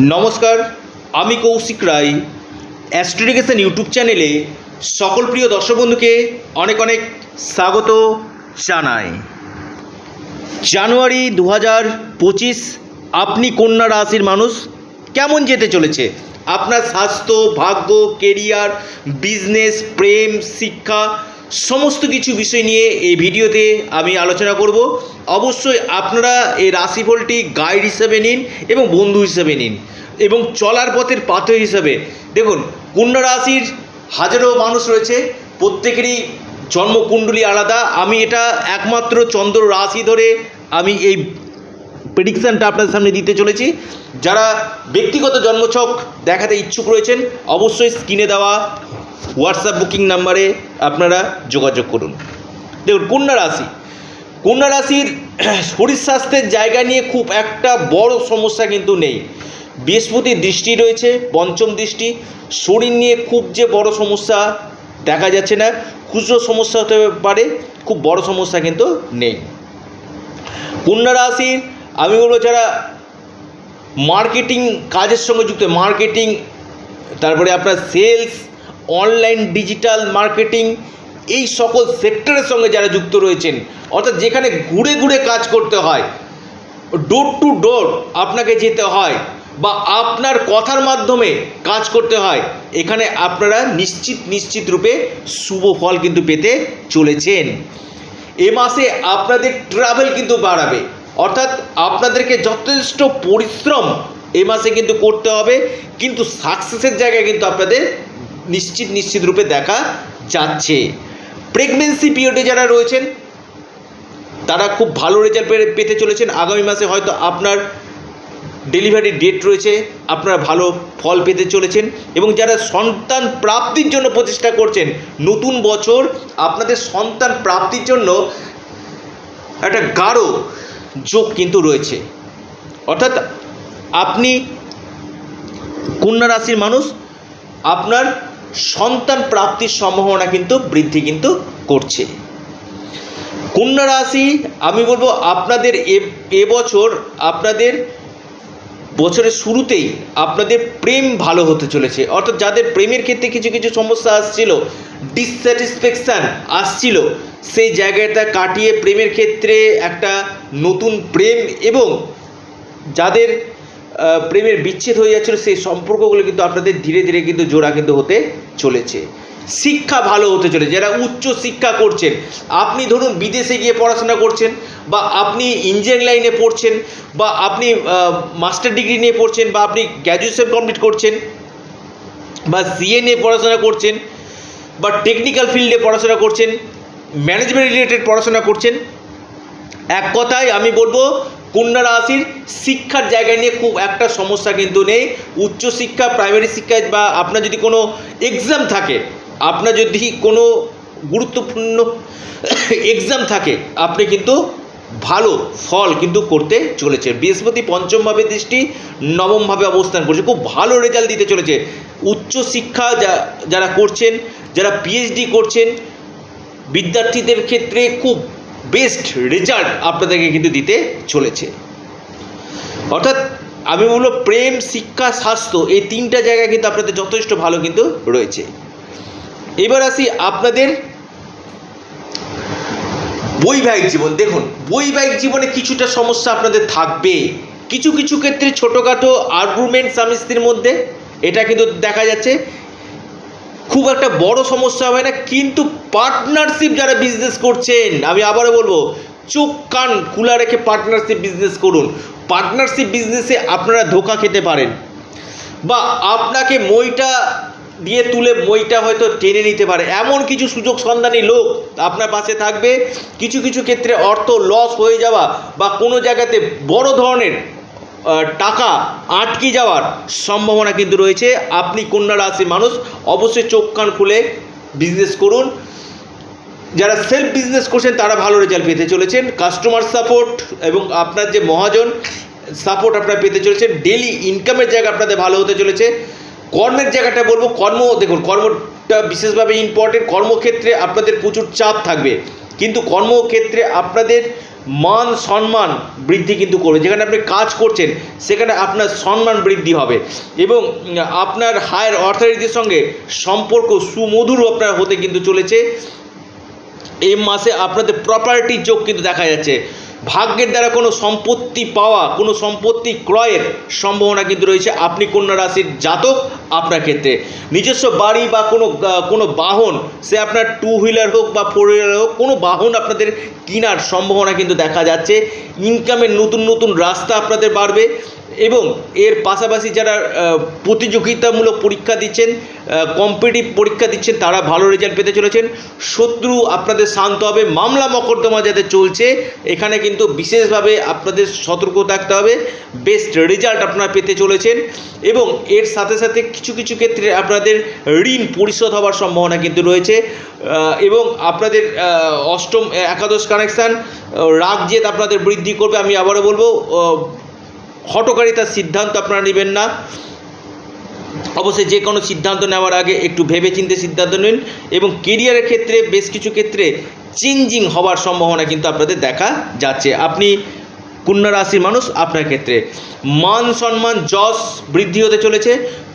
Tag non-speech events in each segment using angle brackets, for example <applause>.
নমস্কার, আমি কৌশিক রায়। অ্যাস্ট্রিগেশন ইউটিউব চ্যানেলে সকল প্রিয় দর্শক বন্ধুকে অনেক অনেক স্বাগত জানাই। জানুয়ারি দু হাজার পঁচিশ, আপনি কন্যা রাশির মানুষ, কেমন যেতে চলেছে? আপনার স্বাস্থ্য, ভাগ্য কেরিয়ার বিজনেস প্রেম, শিক্ষা সমস্ত কিছু বিষয় নিয়ে এই ভিডিওতে আমি আলোচনা করব। অবশ্যই আপনারা এই রাশিফলটি গাইড হিসেবে নিন এবং বন্ধু হিসেবে নিন এবং চলার পথের পাথর হিসেবে। দেখুন কন্যা রাশির হাজারো মানুষ রয়েছে, প্রত্যেকেরই জন্মকুণ্ডলী আলাদা। আমি এটা একমাত্র চন্দ্র রাশি ধরে আমি এই প্রেডিকশানটা আপনাদের সামনে দিতে চলেছি। যারা ব্যক্তিগত জন্মছক দেখাতে ইচ্ছুক রয়েছেন, অবশ্যই স্ক্রিনে দেওয়া হোয়াটসঅ্যাপ বুকিং নাম্বারে আপনারা যোগাযোগ করুন। দেখুন, কন্যা রাশি। কন্যা রাশির <clears throat> শরীর স্বাস্থ্যের জায়গা নিয়ে খুব একটা বড় সমস্যা কিন্তু নেই। বৃহস্পতির দৃষ্টি রয়েছে, পঞ্চম দৃষ্টি। শরীর নিয়ে খুব যে বড় সমস্যা দেখা যাচ্ছে না। খুচরো সমস্যা হতে পারে, খুব বড় সমস্যা কিন্তু নেই। কন্যা রাশির, আমি বলব যারা মার্কেটিং কাজের সঙ্গে যুক্ত মার্কেটিং তারপরে আপনার সেলস অনলাইন ডিজিটাল মার্কেটিং এই সকল সেক্টরের সঙ্গে যারা যুক্ত রয়েছেন, অর্থাৎ যেখানে ঘুরে ঘুরে কাজ করতে হয় ডোর টু ডোর আপনাকে যেতে হয় বা আপনার কথার মাধ্যমে কাজ করতে হয়, এখানে আপনারা নিশ্চিত নিশ্চিত রূপে শুভ ফল কিন্তু পেতে চলেছেন। এ মাসে আপনাদের ট্রাভেল কিন্তু বাড়াবে, অর্থাৎ আপনাদেরকে যথেষ্ট পরিশ্রম এ মাসে কিন্তু করতে হবে, কিন্তু সাকসেসের জায়গায় কিন্তু আপনাদের নিশ্চিত নিশ্চিত রূপে দেখা যাচ্ছে। প্রেগনেন্সি পিরিয়ডে যারা রয়েছেন, তারা খুব ভালো রেজাল্ট পেতে চলেছেন। আগামী মাসে হয়তো আপনার ডেলিভারি ডেট রয়েছে, আপনারা ভালো ফল পেতে চলেছেন এবং যারা সন্তান প্রাপ্তির জন্য প্রচেষ্টা করছেন, নতুন বছর আপনাদের সন্তান প্রাপ্তির জন্য একটা গাঢ় যোগ কিন্তু রয়েছে। অর্থাৎ আপনি কন্যা রাশির মানুষ, আপনার সন্তান প্রাপ্তির সম্ভাবনা কিন্তু বৃদ্ধি কিন্তু করছে। কন্যা রাশি, আমি বলব আপনাদের এবছর আপনাদের বছরের শুরুতেই আপনাদের প্রেম ভালো হতে চলেছে। অর্থাৎ যাদের প্রেমের ক্ষেত্রে কিছু কিছু সমস্যা আসছিল ডিসস্যাটিসফ্যাকশান আসছিল, সেই জায়গাটা কাটিয়ে প্রেমের ক্ষেত্রে একটা নতুন প্রেম এবং যাদের প্রেমের বিচ্ছেদ হয়ে যাচ্ছিল, সেই সম্পর্কগুলো কিন্তু আপনাদের ধীরে ধীরে কিন্তু জোড়া কিন্তু হতে চলেছে। শিক্ষা ভালো হতে চলেছে। যারা উচ্চ শিক্ষা করছেন, আপনি ধরুন বিদেশে গিয়ে পড়াশোনা করছেন, বা আপনি ইঞ্জিনিয়ারিং লাইনে পড়ছেন, বা আপনি মাস্টার ডিগ্রি নিয়ে পড়ছেন, বা আপনি গ্র্যাজুয়েশন কমপ্লিট করছেন, বা সিএ নিয়ে পড়াশোনা করছেন, বা টেকনিক্যাল ফিল্ডে পড়াশোনা করছেন, ম্যানেজমেন্ট রিলেটেড পড়াশোনা করছেন, এক কথায় আমি বলব কন্যা রাশির শিক্ষার জায়গা নিয়ে খুব একটা সমস্যা কিন্তু নেই। উচ্চশিক্ষা প্রাইমারি শিক্ষায় বা আপনার যদি কোনো এক্সাম থাকে, আপনার যদি কোনো গুরুত্বপূর্ণ এক্সাম থাকে, আপনি কিন্তু ভালো ফল কিন্তু করতে চলেছে। বৃহস্পতি পঞ্চমভাবে দৃষ্টি, নবমভাবে অবস্থান করছে। খুব ভালো রেজাল্ট দিতে চলেছে। উচ্চশিক্ষা যা, যারা করছেন, যারা পিএইচডি করছেন, বিদ্যার্থীদের ক্ষেত্রে খুব বেস্ট রেজাল্ট আপনাদেরকে কিন্তু দিতে চলেছে। অর্থাৎ আমি বলব প্রেম, শিক্ষা, স্বাস্থ্য, এই তিনটা জায়গা কিন্তু আপনাদের যথেষ্ট ভালো কিন্তু রয়েছে। এবার আসি আপনাদের বৈবাহিক জীবন। দেখুন, বৈবাহিক জীবনে কিছুটা সমস্যা আপনাদের থাকবে। কিছু কিছু ক্ষেত্রে ছোটোখাটো আর্গুমেন্ট স্বামী স্ত্রীর মধ্যে, এটা কিন্তু দেখা যাচ্ছে। খুব একটা বড় সমস্যা হবে না, কিন্তু পার্টনারশিপ যারা বিজনেস করছেন, আমি আবারও বলব, চোখ কান খোলা রেখে পার্টনারশিপ বিজনেস করুন। পার্টনারশিপ বিজনেসে আপনারা ধোকা খেতে পারেন। বা আপনাকে মইটা দিয়ে তুলে মইটা হয়তো টেনে নিতে পারে। এমন কিছু সুযোগ সন্ধানী লোক আপনার পাশে থাকবে। কিছু কিছু ক্ষেত্রে অর্থ লস হয়ে যাওয়া বা কোনো জায়গাতে বড় ধরনের টাকা আটকে যাওয়ার সম্ভাবনা কিন্তু রয়েছে। আপনি কন্যা রাশির মানুষ, অবশ্যই চোখ কান খুলে বিজনেস করুন। যারা সেলফ বিজনেস করছেন, তারা ভালো রেজাল্ট পেতে চলেছেন। কাস্টমার সাপোর্ট এবং আপনার যে মহাজন সাপোর্ট আপনারা পেতে চলেছেন। ডেলি ইনকামের জায়গা আপনাদের ভালো হতে চলেছে। কর্মের জায়গাটা বলব, কর্ম, দেখুন, কর্মটা বিশেষভাবে ইম্পর্টেন্ট কর্মক্ষেত্রে আপনাদের প্রচুর চাপ থাকবে। কিন্তু কর্মক্ষেত্রে আপনাদের মান, সম্মান বৃদ্ধি কিন্তু করবে। যেখানে আপনি কাজ করছেন, সেখানে আপনার সম্মান বৃদ্ধি হবে। এবং আপনার হায়ার অথরিটির সঙ্গে সম্পর্ক সুমধুর আপনার হতে কিন্তু চলেছে। এই মাসে আপনাদের প্রপার্টি যোগ কিন্তু দেখা যাচ্ছে। ভাগ্যের দ্বারা কোনো সম্পত্তি পাওয়া, কোনো সম্পত্তি ক্রয়ের সম্ভাবনা কিন্তু রয়েছে। আপনি কন্যা রাশির জাতক আপনার ক্ষেত্রে। নিজস্ব বাড়ি বা কোনো কোনো বাহন, সে আপনার টু হুইলার হোক বা ফোর হুইলার হোক, কোনো বাহন আপনাদের কেনার সম্ভাবনা কিন্তু দেখা যাচ্ছে। ইনকামের নতুন নতুন রাস্তা আপনাদের বাড়বে। এবং এর পাশাপাশি যারা প্রতিযোগিতামূলক পরীক্ষা দিচ্ছেন কম্পিটিভ পরীক্ষা দিচ্ছেন, তারা ভালো রেজাল্ট পেতে চলেছেন। শত্রু আপনাদের শান্ত হবে, মামলা মকদ্দমা যাতে চলছে, এখানে কিন্তু বিশেষভাবে আপনাদের সতর্ক থাকতে হবে বেস্ট রেজাল্ট আপনারা পেতে চলেছেন। এবং এর সাথে সাথে কিছু কিছু ক্ষেত্রে আপনাদের ঋণ পরিশোধ হওয়ার সম্ভাবনা কিন্তু রয়েছে। এবং আপনাদের অষ্টম, একাদশ কানেকশান রাগ জেদ আপনাদের বৃদ্ধি করবে, আমি আবারও বলব। হটকারিতার সিদ্ধান্ত আপনারা নেবেন না। অবশ্যই যে কোনো সিদ্ধান্ত নেওয়ার আগে একটু ভেবেচিন্তে সিদ্ধান্ত নিন এবং কেরিয়ারের ক্ষেত্রে বেশ কিছু ক্ষেত্রে চেঞ্জিং হওয়ার সম্ভাবনা কিন্তু আপনাদের দেখা যাচ্ছে। আপনি কন্যা রাশির মানুষ, আপনার ক্ষেত্রে মান সম্মান, যশ বৃদ্ধি হতে চলেছে।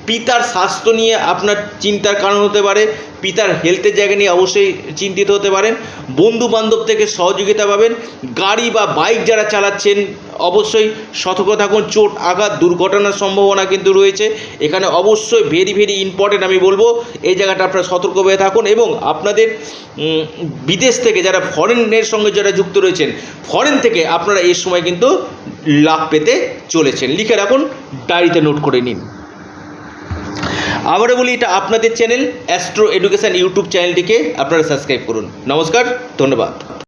পিতার স্বাস্থ্য নিয়ে আপনার চিন্তার কারণ হতে পারে, পিতার হেলথের জায়গা নিয়ে অবশ্যই চিন্তিত হতে পারেন বন্ধু বান্ধব থেকে সহযোগিতা পাবেন, গাড়ি বা বাইক যারা চালাচ্ছেন, অবশ্যই সতর্ক থাকুন, চোট আঘাত দুর্ঘটনার সম্ভাবনা কিন্তু রয়েছে, এখানে অবশ্যই ভেরি ভেরি ইম্পর্টেন্ট আমি বলব, এই জায়গাটা আপনারা সতর্ক হয়ে থাকুন এবং আপনাদের বিদেশ থেকে যারা ফরেনের সঙ্গে যারা যুক্ত রয়েছেন ফরেন থেকে আপনারা এই সময় কিন্তু লাভ পেতে চলেছেন। লিখে রাখুন ডায়েরিতে নোট করে নিন। আবারও বলি এটা আপনাদের চ্যানেল অ্যাস্ট্রো এডুকেশান ইউটিউব চ্যানেলটিকে আপনারা সাবস্ক্রাইব করুন। নমস্কার ধন্যবাদ।